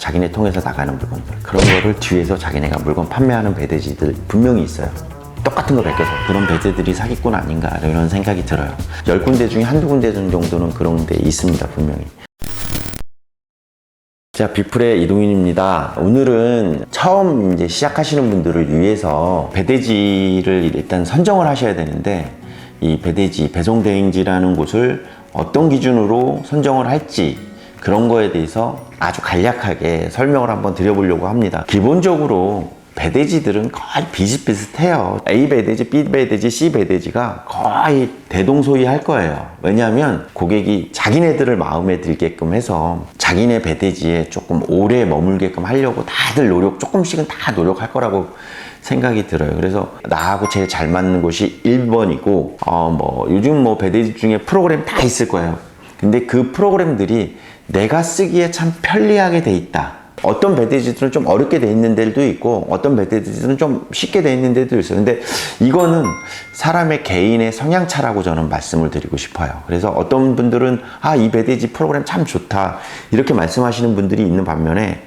자기네 통해서 나가는 물건들. 그런 거를 뒤에서 자기네가 물건 판매하는 배대지들 분명히 있어요. 똑같은 거 베껴서 그런 배대들이 사기꾼 아닌가 이런 생각이 들어요. 열 군데 중에 한두 군데 정도는 그런 데 있습니다 분명히. 자, 비플의 이동윤입니다. 오늘은 처음 이제 시작하시는 분들을 위해서 배대지를 일단 선정을 하셔야 되는데 이 배대지, 배송 대행지라는 곳을 어떤 기준으로 선정을 할지 그런 거에 대해서 아주 간략하게 설명을 한번 드려보려고 합니다. 기본적으로 배대지들은 거의 비슷비슷해요. A 배대지, B 배대지, C 배대지가 거의 대동소이할 거예요. 왜냐하면 고객이 자기네들을 마음에 들게끔 해서 자기네 배대지에 조금 오래 머물게끔 하려고 다들 노력, 조금씩은 다 노력할 거라고 생각이 들어요. 그래서 나하고 제일 잘 맞는 곳이 1번이고, 어, 뭐, 요즘 뭐 배대지 중에 프로그램 다 있을 거예요. 근데 그 프로그램들이 내가 쓰기에 참 편리하게 돼 있다. 어떤 배대지들은 좀 어렵게 돼 있는 데도 있고 어떤 배대지들은 좀 쉽게 돼 있는 데도 있어요. 근데 이거는 사람의 개인의 성향 차라고 저는 말씀을 드리고 싶어요. 그래서 어떤 분들은 아, 이 배대지 프로그램 참 좋다. 이렇게 말씀하시는 분들이 있는 반면에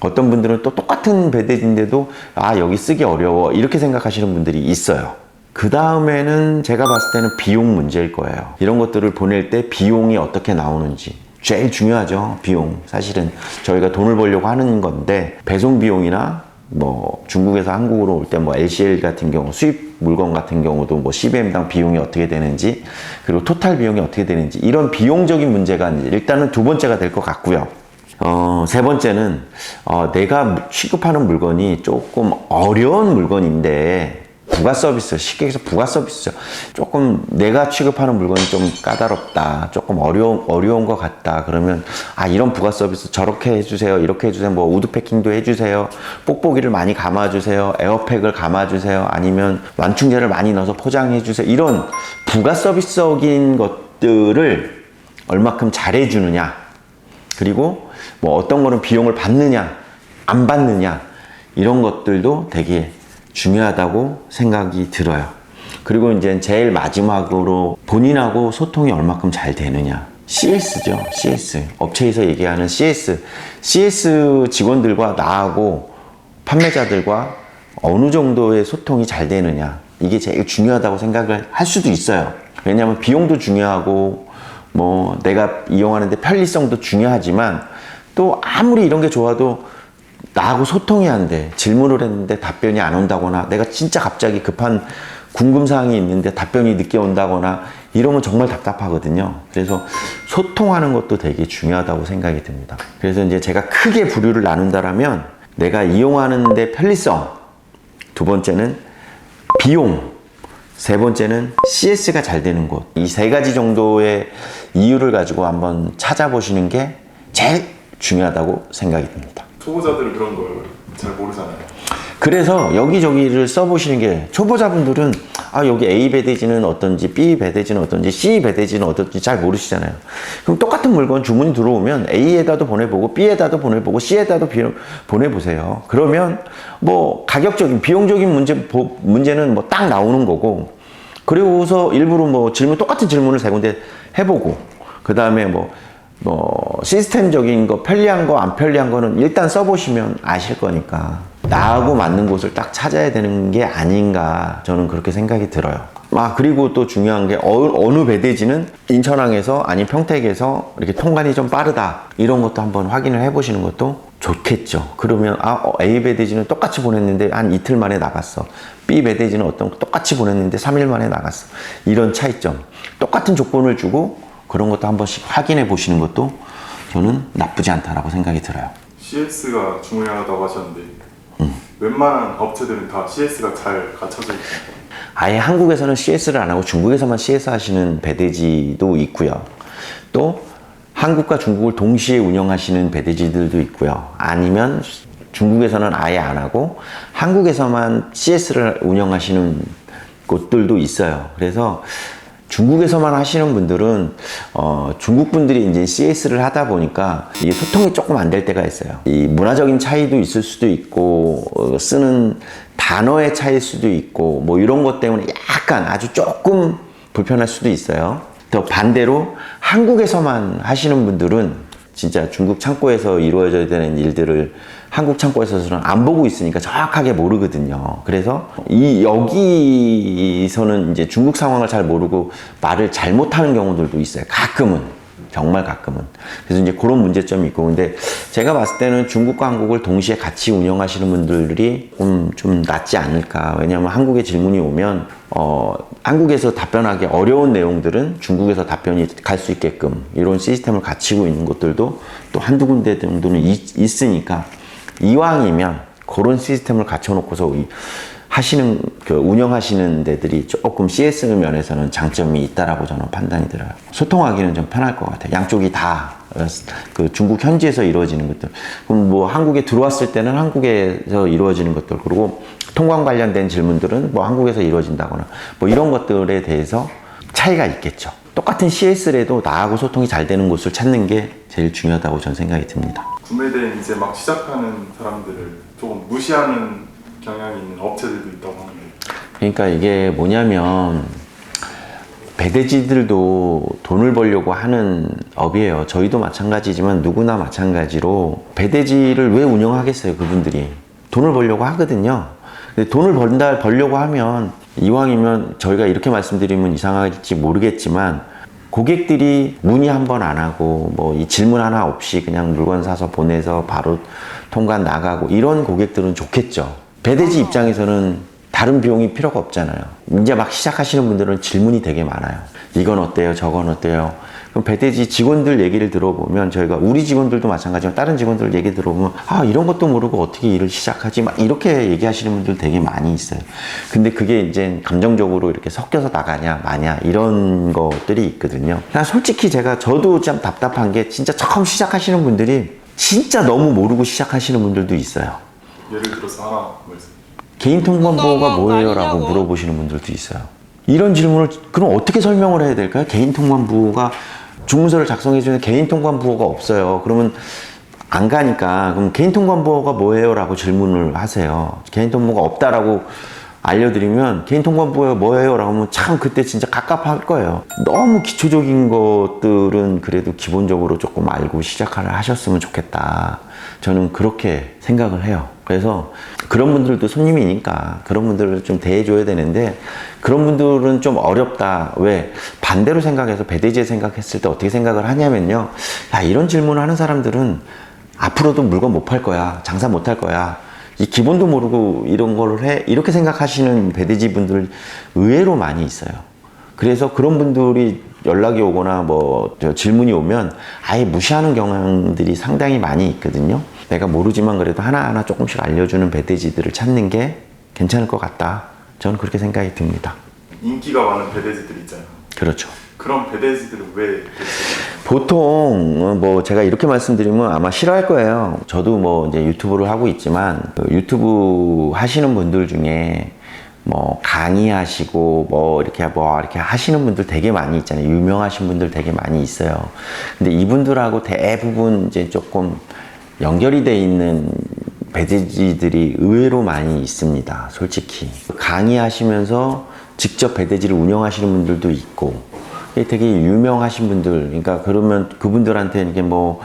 어떤 분들은 또 똑같은 배대지인데도 아, 여기 쓰기 어려워. 이렇게 생각하시는 분들이 있어요. 그 다음에는 제가 봤을 때는 비용 문제일 거예요. 이런 것들을 보낼 때 비용이 어떻게 나오는지. 제일 중요하죠. 비용. 사실은 저희가 돈을 벌려고 하는 건데 배송 비용이나 뭐 중국에서 한국으로 올 때 뭐 LCL 같은 경우 수입 물건 같은 경우도 뭐 CBM당 비용이 어떻게 되는지 그리고 토탈 비용이 어떻게 되는지 이런 비용적인 문제가 일단은 두 번째가 될 것 같고요. 어, 세 번째는 어, 내가 취급하는 물건이 조금 어려운 물건인데 부가 서비스, 쉽게 해서 부가 서비스죠. 조금 내가 취급하는 물건이 좀 까다롭다, 조금 어려운, 어려운 것 같다. 그러면, 아, 이런 부가 서비스 저렇게 해주세요. 이렇게 해주세요. 뭐, 우드 패킹도 해주세요. 뽁뽁이를 많이 감아주세요. 에어팩을 감아주세요. 아니면 완충제를 많이 넣어서 포장해주세요. 이런 부가 서비스적인 것들을 얼마큼 잘해주느냐. 그리고 뭐 어떤 거는 비용을 받느냐, 안 받느냐. 이런 것들도 되게 중요하다고 생각이 들어요. 그리고 이제 제일 마지막으로 본인하고 소통이 얼마큼 잘 되느냐. CS죠. CS. 업체에서 얘기하는 CS. CS 직원들과 나하고 판매자들과 어느 정도의 소통이 잘 되느냐. 이게 제일 중요하다고 생각을 할 수도 있어요. 왜냐하면 비용도 중요하고, 뭐, 내가 이용하는데 편리성도 중요하지만, 또 아무리 이런 게 좋아도 나하고 안 돼. 질문을 했는데 답변이 안 온다거나 내가 진짜 갑자기 급한 궁금사항이 있는데 답변이 늦게 온다거나 이러면 정말 답답하거든요. 그래서 소통하는 것도 되게 중요하다고 생각이 듭니다. 그래서 이제 제가 크게 부류를 나눈다라면 내가 이용하는데 편리성, 두 번째는 비용, 세 번째는 CS가 잘 되는 곳. 이 세 가지 정도의 이유를 가지고 한번 찾아보시는 게 제일 중요하다고 생각이 듭니다. 초보자들은 그런 걸 잘 모르잖아요. 그래서 여기저기를 써보시는 게 초보자분들은 아 여기 A 배대지는 어떤지 B 배대지는 어떤지 C 배대지는 어떤지 잘 모르시잖아요. 그럼 똑같은 물건 주문이 들어오면 A에다도 보내보고 B에다도 보내보고 C에다도 비- 보내보세요. 그러면 뭐 가격적인 비용적인 문제 보- 문제는 뭐 딱 나오는 거고 그리고서 일부러 뭐 질문 똑같은 질문을 세 군데 해보고 그 다음에 뭐 뭐 시스템적인 거 편리한 거 안 편리한 거는 일단 써보시면 아실 거니까 나하고 맞는 곳을 딱 찾아야 되는 게 아닌가 저는 그렇게 생각이 들어요. 아 그리고 또 중요한 게 어, 느 배대지는 인천항에서 아니 평택에서 이렇게 통관이 좀 빠르다 이런 것도 한번 확인을 해보시는 것도 좋겠죠. 그러면 아 어, A 배대지는 똑같이 보냈는데 한 이틀 만에 나갔어. B 배대지는 어떤 거 똑같이 보냈는데 3일 만에 나갔어. 이런 차이점. 똑같은 조건을 주고 그런 것도 한 번씩 확인해 보시는 것도 저는 나쁘지 않다라고 생각이 들어요. CS가 중요하다고 하셨는데 음. 웬만한 업체들은 다 CS가 잘 갖춰져 있어요. 아예 한국에서는 CS를 안 하고 중국에서만 CS 하시는 배대지도 있고요. 또 한국과 중국을 동시에 운영하시는 배대지들도 있고요. 아니면 중국에서는 아예 안 하고 한국에서만 CS를 운영하시는 곳들도 있어요. 그래서 중국에서만 하시는 분들은 어, 중국 분들이 이제 CS를 하다 보니까 이 소통이 조금 안 될 때가 있어요. 이 문화적인 차이도 있을 수도 있고 어, 쓰는 단어의 차이일 수도 있고 뭐 이런 것 때문에 약간 아주 조금 불편할 수도 있어요. 또 반대로 한국에서만 하시는 분들은 진짜 중국 창고에서 이루어져야 되는 일들을 한국 창고에서는 안 보고 있으니까 정확하게 모르거든요. 그래서 이 여기서는 이제 중국 상황을 잘 모르고 말을 잘못하는 경우들도 있어요. 가끔은. 정말 가끔은. 그래서 이제 그런 문제점이 있고. 근데 제가 봤을 때는 중국과 한국을 동시에 같이 운영하시는 분들이 좀, 좀 낫지 않을까. 왜냐하면 한국에 질문이 오면, 어, 한국에서 답변하기 어려운 내용들은 중국에서 답변이 갈 수 있게끔 이런 시스템을 갖추고 있는 것들도 또 한두 군데 정도는 있, 있으니까 이왕이면 그런 시스템을 갖춰놓고서 이- 하시는 그 운영하시는 데들이 조금 CS 면에서는 장점이 있다라고 저는 판단이 들어요. 소통하기는 좀 편할 것 같아요. 양쪽이 다 그 중국 현지에서 이루어지는 것들. 그럼 뭐 한국에 들어왔을 때는 한국에서 이루어지는 것들 그리고 통관 관련된 질문들은 뭐 한국에서 이루어진다거나 뭐 이런 것들에 대해서 차이가 있겠죠. 똑같은 CS라도 나하고 소통이 잘 되는 곳을 찾는 게 제일 중요하다고 저는 생각이 듭니다. 구매된 이제 막 시작하는 사람들을 조금 무시하는 경향이 있는 업체들도 있다고 하는데 그러니까 이게 뭐냐면 배대지들도 돈을 벌려고 하는 업이에요. 저희도 마찬가지지만 누구나 마찬가지로 배대지를 왜 운영하겠어요, 그분들이. 돈을 벌려고 하거든요. 근데 돈을 번다, 벌려고 하면 이왕이면 저희가 이렇게 말씀드리면 이상할지 모르겠지만 고객들이 문의 한 번 안 하고 뭐 이 질문 하나 없이 그냥 물건 사서 보내서 바로 통관 나가고 이런 고객들은 좋겠죠. 배대지 입장에서는 다른 비용이 필요가 없잖아요. 이제 막 시작하시는 분들은 질문이 되게 많아요. 이건 어때요? 저건 어때요? 그럼 배대지 직원들 얘기를 들어보면 저희가 우리 직원들도 마찬가지지만 다른 직원들 얘기 들어보면 아 이런 것도 모르고 어떻게 일을 시작하지? 막 이렇게 얘기하시는 분들 되게 많이 있어요. 근데 그게 이제 감정적으로 이렇게 섞여서 나가냐 마냐 이런 것들이 있거든요. 그냥 솔직히 제가 저도 참 답답한 게 진짜 처음 시작하시는 분들이 진짜 너무 모르고 시작하시는 분들도 있어요. 예를 들어서 하나 말씀 개인 통관보호가 어떤 뭐예요? 거 라고 아니냐고. 물어보시는 분들도 있어요. 이런 질문을 그럼 어떻게 설명을 해야 될까요? 개인 통관부호가 주문서를 작성해주는 개인 통관부호가 없어요. 그러면 안 가니까 그럼 개인 통관부호가 뭐예요? 라고 질문을 하세요. 개인 통관부호가 없다라고 알려드리면 개인 통관부호가 뭐예요? 라고 하면 참 그때 진짜 갑갑할 거예요. 너무 기초적인 것들은 그래도 기본적으로 조금 알고 시작을 하셨으면 좋겠다. 저는 그렇게 생각을 해요. 그래서 그런 분들도 손님이니까 그런 분들을 좀 대해줘야 되는데 그런 분들은 좀 어렵다. 왜? 반대로 생각해서 배대지에 생각했을 때 어떻게 생각을 하냐면요. 야, 이런 질문을 하는 사람들은 앞으로도 물건 못 팔 거야. 장사 못 할 거야. 이 기본도 모르고 이런 걸 해. 이렇게 생각하시는 배대지 분들 의외로 많이 있어요. 그래서 그런 분들이 연락이 오거나 뭐저 질문이 오면 아예 무시하는 경향들이 상당히 많이 있거든요. 내가 모르지만 그래도 하나하나 조금씩 알려주는 배대지들을 찾는 게 괜찮을 것 같다. 저는 그렇게 생각이 듭니다. 인기가 많은 배대지들 있잖아요 그렇죠. 그런 배대지들은 왜 보통 어, 뭐 제가 이렇게 말씀드리면 아마 싫어할 거예요. 저도 뭐 이제 유튜브를 하고 있지만 그 유튜브 하시는 분들 중에 뭐 강의하시고 뭐 이렇게 뭐 이렇게 하시는 분들 되게 많이 있잖아요. 유명하신 분들 되게 많이 있어요. 근데 이분들하고 대부분 이제 조금 연결이 돼 있는 배대지들이 의외로 많이 있습니다. 솔직히 강의하시면서 직접 배대지를 운영하시는 분들도 있고 되게 유명하신 분들, 그러니까 그러면 그분들한테 이게 뭐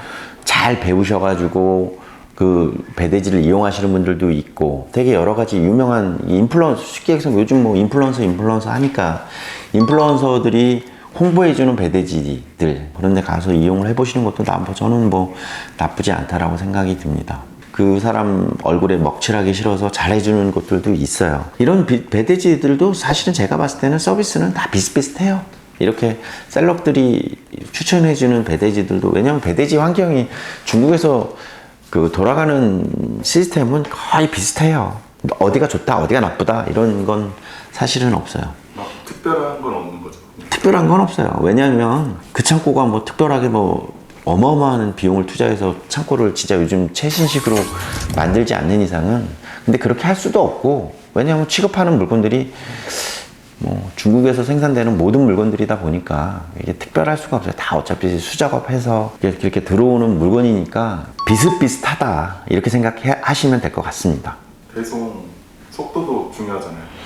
잘 배우셔가지고 그 배대지를 이용하시는 분들도 있고 되게 여러 가지 유명한 인플루언서, 쉽게 해서 요즘 뭐 인플루언서, 인플루언서 하니까 인플루언서들이 홍보해주는 배대지들 그런 데 가서 이용을 해보시는 것도 나, 저는 뭐 나쁘지 않다라고 생각이 듭니다. 그 사람 얼굴에 먹칠하기 싫어서 잘해주는 것들도 있어요. 이런 비- 배대지들도 사실은 제가 봤을 때는 서비스는 다 비슷비슷해요. 이렇게 셀럽들이 추천해주는 배대지들도 왜냐하면 배대지 환경이 중국에서 그 돌아가는 시스템은 거의 비슷해요. 어디가 좋다, 어디가 나쁘다 이런 건 사실은 없어요. 막 특별한 건 없는 거죠 특별한 건 없어요. 왜냐하면 그 창고가 뭐 특별하게 뭐 어마어마한 비용을 투자해서 창고를 진짜 요즘 최신식으로 만들지 않는 이상은 근데 그렇게 할 수도 없고 왜냐하면 취급하는 물건들이 뭐 중국에서 생산되는 모든 물건들이다 보니까 이게 특별할 수가 없어요. 다 어차피 수작업해서 이렇게, 들어오는 물건이니까 비슷비슷하다 이렇게 생각하시면 될 것 같습니다. 배송 속도도 중요하잖아요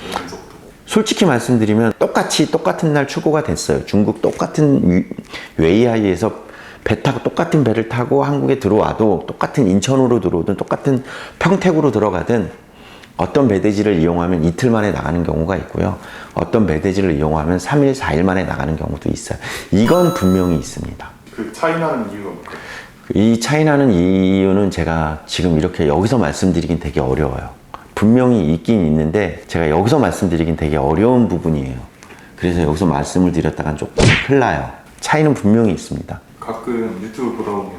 솔직히 말씀드리면 똑같이 똑같은 날 출고가 됐어요. 중국 똑같은 위- 웨이하이에서 배 타고 똑같은 배를 타고 한국에 들어와도 똑같은 인천으로 들어오든 똑같은 평택으로 들어가든 어떤 배대지를 이용하면 이틀 만에 나가는 경우가 있고요. 어떤 배대지를 이용하면 3일, 4일 만에 나가는 경우도 있어요. 이건 분명히 있습니다. 그 차이 나는 이유가 뭘까요? 이 차이 나는 이유는 제가 지금 이렇게 여기서 말씀드리긴 되게 어려워요. 분명히 있긴 있는데 제가 여기서 말씀드리긴 되게 어려운 부분이에요. 그래서 여기서 말씀을 드렸다간 조금 흘러요. 차이는 분명히 있습니다. 가끔 유튜브 보다 보면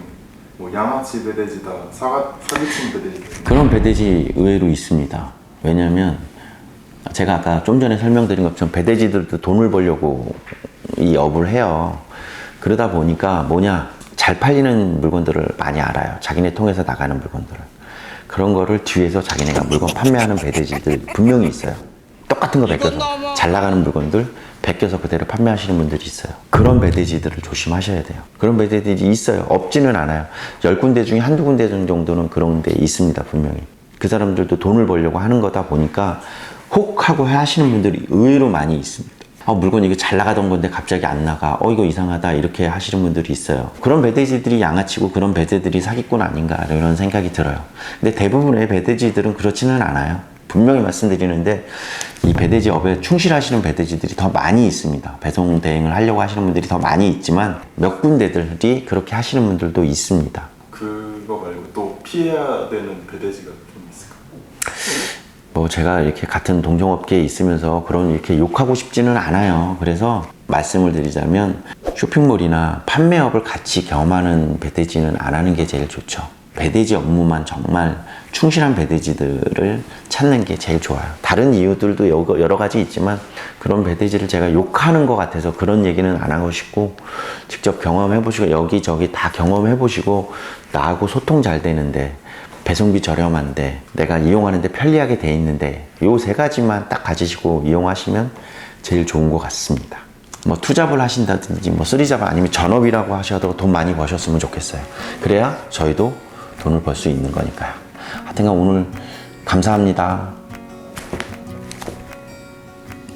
뭐 양아치 배대지다, 사과, 사기친 배대지다 그런 배대지 의외로 있습니다. 왜냐면 제가 아까 좀 전에 설명드린 것처럼 배대지들도 돈을 벌려고 이 업을 해요. 그러다 보니까 뭐냐 잘 팔리는 물건들을 많이 알아요. 자기네 통해서 나가는 물건들을. 그런 거를 뒤에서 자기네가 물건 판매하는 배대지들 분명히 있어요. 똑같은 거 베껴서 잘 나가는 물건들 베껴서 그대로 판매하시는 분들이 있어요. 그런 배대지들을 조심하셔야 돼요. 그런 배대지들이 있어요. 없지는 않아요. 열 군데 중에 한두 군데 정도는 그런 데 있습니다. 분명히. 그 사람들도 돈을 벌려고 하는 거다 보니까 혹 하고 하시는 분들이 의외로 많이 있습니다. 어, 물건 이거 잘 나가던 건데 갑자기 안 나가. 어, 이거 이상하다. 이렇게 하시는 분들이 있어요. 그런 배대지들이 양아치고 그런 배대들이 사기꾼 아닌가. 이런 생각이 들어요. 근데 대부분의 배대지들은 그렇지는 않아요. 분명히 말씀드리는데 이 배대지 업에 충실하시는 배대지들이 더 많이 있습니다. 배송 대행을 하려고 하시는 분들이 더 많이 있지만 몇 군데들이 그렇게 하시는 분들도 있습니다. 그거 말고 또 피해야 되는 배대지가 좀 있을까요? 뭐 제가 이렇게 같은 동종업계에 있으면서 그런 이렇게 욕하고 싶지는 않아요. 그래서 말씀을 드리자면 쇼핑몰이나 판매업을 같이 겸하는 배대지는 안 하는 게 제일 좋죠. 배대지 업무만 정말 충실한 배대지들을 찾는 게 제일 좋아요. 다른 이유들도 여러 가지 있지만 그런 배대지를 제가 욕하는 것 같아서 그런 얘기는 안 하고 싶고 직접 경험해 보시고 여기저기 다 경험해 보시고 나하고 소통 잘 되는데 배송비 저렴한데 내가 이용하는데 편리하게 돼 있는데 요 세 가지만 딱 가지시고 이용하시면 제일 좋은 것 같습니다. 뭐 투잡을 하신다든지 뭐 쓰리잡 아니면 전업이라고 하셔도 돈 많이 버셨으면 좋겠어요. 그래야 저희도 돈을 벌 수 있는 거니까요. 하여튼간 오늘 감사합니다.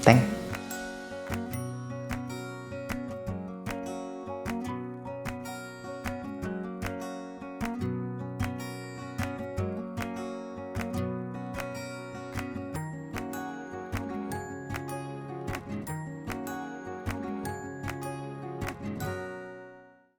땡.